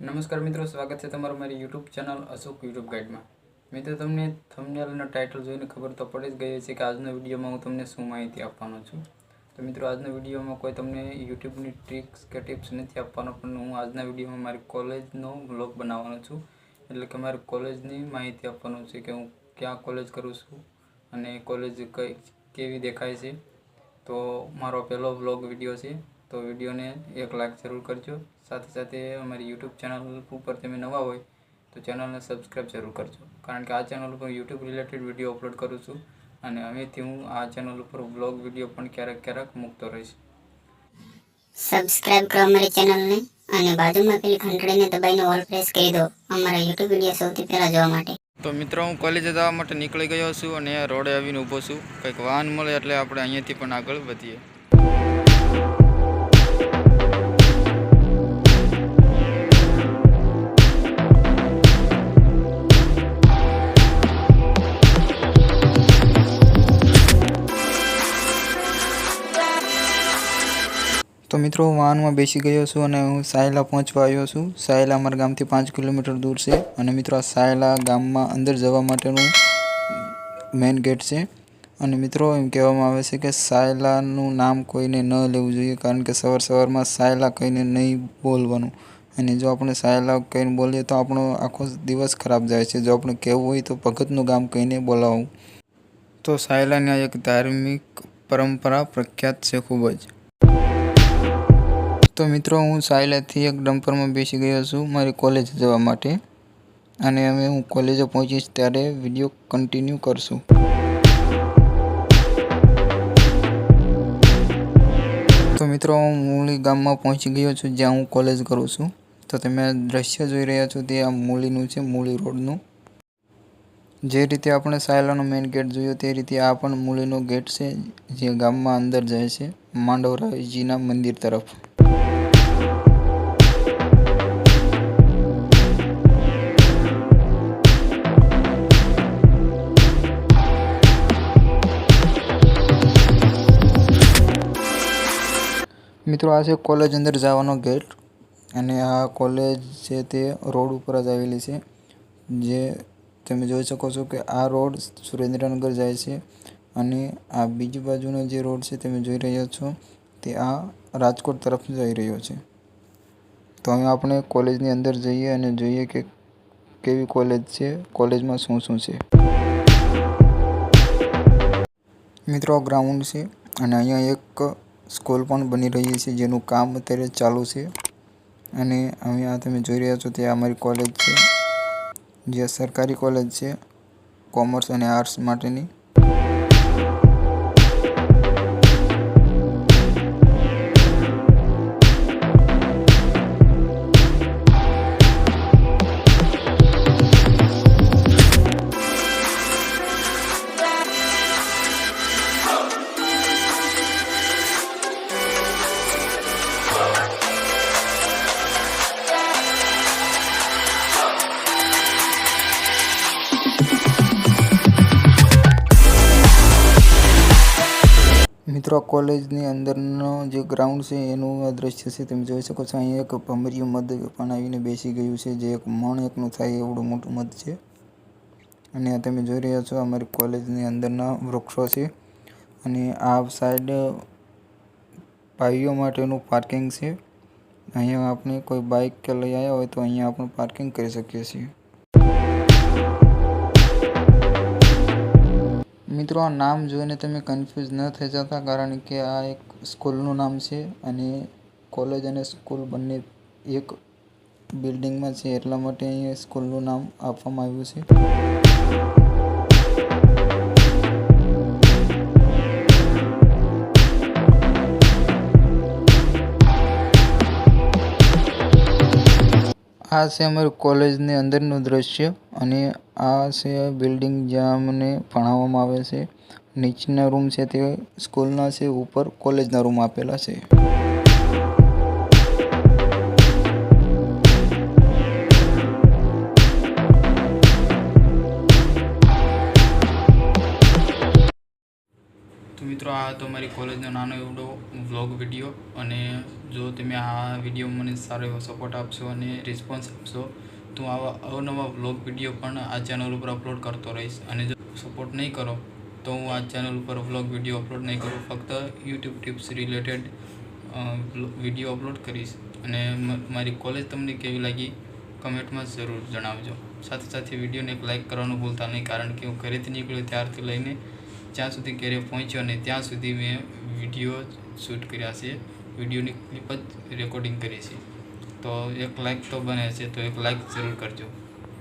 નમસ્કાર મિત્રો, સ્વાગત છે તમારું મારી યુટ્યુબ ચેનલ અશોક યુટ્યુબ ગાઈડમાં મિત્રો, તમને થંબનેલ અને ટાઇટલ જોઈને ખબર તો પડી જ ગઈ છે કે આજના વિડીયોમાં હું તમને શું માહિતી આપવાનો છું. તો મિત્રો, આજના વિડીયોમાં કોઈ તમને યુટ્યુબની ટ્રિક્સ કે ટિપ્સ નથી આપવાનો, પણ હું આજના વિડીયોમાં મારી કોલેજનો વ્લોગ બનાવવાનો છું. એટલે કે મારી કોલેજની માહિતી આપવાનો છે કે હું ક્યાં કોલેજ કરું છું અને કોલેજ કઈ, કેવી દેખાય છે. તો મારો પહેલો વ્લોગ વીડિયો છે. તો વિડીયોને એક લાઈક જરૂર કરજો. સાથે સાથે અમારી યુટ્યુબ ચેનલ ઉપર તમે નવા હોય તો ચેનલને સબસ્ક્રાઈબ જરૂર કરજો. કારણ કે આ ચેનલ ઉપર યુટ્યુબ રિલેટેડ વીડિયો અપલોડ કરું છું અને હવેથી હું આ ચેનલ ઉપર બ્લોગ વીડિયો પણ ક્યારેક ક્યારેક મૂકતો રહીશ. સબસ્ક્રાઇબ કરો અમારી ચેનલને અને બાજુમાં પેલી ઘંટડીને દબાઈને ઓલ પ્રેસ કરી દો અમારા યુટ્યુબ વીડિયો સૌથી પહેલાં જોવા માટે. તો મિત્રો હું કોલેજે જવા માટે નીકળી ગયો છું અને રોડે આવીને ઊભો છું. કંઈક વાહન મળે એટલે આપણે અહીંયાથી પણ આગળ વધીએ. મિત્રો, હું વાહનમાં બેસી ગયો છું અને હું સાયલા પહોંચવા આવ્યો છું. સાયલા અમારા ગામથી પાંચ કિલોમીટર દૂર છે અને મિત્રો, આ સાયલા ગામમાં અંદર જવા માટેનું મેઇન ગેટ છે. અને મિત્રો, એમ કહેવામાં આવે છે કે સાયલાનું નામ કોઈને ન લેવું જોઈએ, કારણ કે સવાર સવારમાં સાયલા કહીને નહીં બોલવાનું. અને જો આપણે સાયલા કહીને બોલીએ તો આપણો આખો દિવસ ખરાબ જાય છે. જો આપણે કહેવું હોય તો ભગતનું ગામ કહીને બોલાવવું તો સાયલાની આ એક ધાર્મિક પરંપરા પ્રખ્યાત છે ખૂબ જ. તો મિત્રો, હું સાયલાથી એક ડમ્પરમાં બેસી ગયો છું મારી કોલેજ જવા માટે. અને અમે હું કોલેજે પહોંચીશ ત્યારે વીડિયો કન્ટિન્યુ કરશું. તો મિત્રો, હું મૂળી ગામમાં પહોંચી ગયો છું જ્યાં હું કોલેજ કરું છું. તો તમે દ્રશ્ય જોઈ રહ્યા છો તે આ મૂળીનું છે મૂળી રોડનું. જે રીતે આપણે સાયલાનો મેઇન ગેટ જોયો તે રીતે આ પણ મૂળીનો ગેટ છે, જે ગામમાં અંદર જાય છે, માંડવરાયજીના મંદિર તરફ. મિત્રો, આ છે કોલેજ અંદર જવાનો ગેટ અને આ કોલેજ છે તે રોડ ઉપર જ આવેલી છે. જે તમે જોઈ શકો છો કે આ રોડ સુરેન્દ્રનગર જાય છે અને આ બીજી બાજુનો જે રોડ છે, તમે જોઈ રહ્યા છો તે આ રાજકોટ તરફ જઈ રહ્યો છે. તો હવે આપણે કોલેજની અંદર જઈએ અને જોઈએ કે કેવી કોલેજ છે, કોલેજમાં શું શું છે. મિત્રો ગ્રાઉન્ડ છે અને અહીંયા એક સ્કૂલ પણ બની રહી છે જેનું કામ અત્યારે ચાલુ છે. અને અહીંયા તમે જોઈ રહ્યા છો તે અમારી કોલેજ છે. જે સરકારી કોલેજ છે કોમર્સ અને આર્ટ્સ માટેની. મિત્રો કોલેજની અંદરનો જે ગ્રાઉન્ડ છે, એનું આ દ્રશ્ય છે, તમે જોઈ શકો છો. અહીંયા એક ભમરિયું મધ પણ આવીને બેસી ગયું છે, જે એક મણ એકનું થાય એવડું મોટું મધ છે. અને તમે જોઈ રહ્યા છો, અમારી કોલેજની અંદરના વૃક્ષો છે. અને આ સાઈડ ભાઈઓ માટેનું પાર્કિંગ છે. અહીંયા આપણે કોઈ બાઇક કે લઈ આવ્યા હોય તો અહીંયા આપણે પાર્કિંગ કરી શકીએ છીએ. મિત્રો, આ નામ જોઈને તમે કન્ફ્યુઝ ન થઈ જતા, કારણ કે આ એક સ્કૂલનું નામ છે અને કોલેજ અને સ્કૂલ બંને એક બિલ્ડિંગમાં છે, એટલા માટે અહીંયા સ્કૂલનું નામ આપવામાં આવ્યું છે. આ છે અમારું કોલેજની અંદરનું દ્રશ્ય અને આ છે બિલ્ડિંગ જ્યાં અમને ભણાવવામાં આવે છે. નીચેના રૂમ છે તે સ્કૂલના છે, ઉપર કોલેજના રૂમ આપેલા છે. મિત્રો, આ તો મારી કોલેજનો નાનો એવડો વ્લોગ વીડિયો અને જો તમે આ વીડિયો મને સારો એવો સપોર્ટ આપશો અને રિસ્પોન્સ આપશો, તો આવા અવનવા વ્લોગ વીડિયો પણ આ ચેનલ ઉપર અપલોડ કરતો રહીશ. અને જો સપોર્ટ નહીં કરો, તો હું આ ચેનલ ઉપર વ્લોગ વીડિયો અપલોડ નહીં કરું. ફક્ત YouTube tips related video upload કરીશ. અને મારી કોલેજ તમને કેવી લાગી કમેન્ટમાં જરૂર જણાવજો. સાથે સાથે વિડીયોને એક લાઇક કરવાનું ભૂલતા નહીં, કારણ કે હું ઘરેથી નીકળ્યો ત્યારથી લઈને જ્યાં સુધી ઘેરે પહોંચ્યો અને ત્યાં સુધી મેં વીડિયો શૂટ કર્યા છે. વિડીયોની ક્લિપ જ રેકોર્ડિંગ કરી છે. તો એક લાઇક તો બને છે, તો એક લાઇક જરૂર કરજો.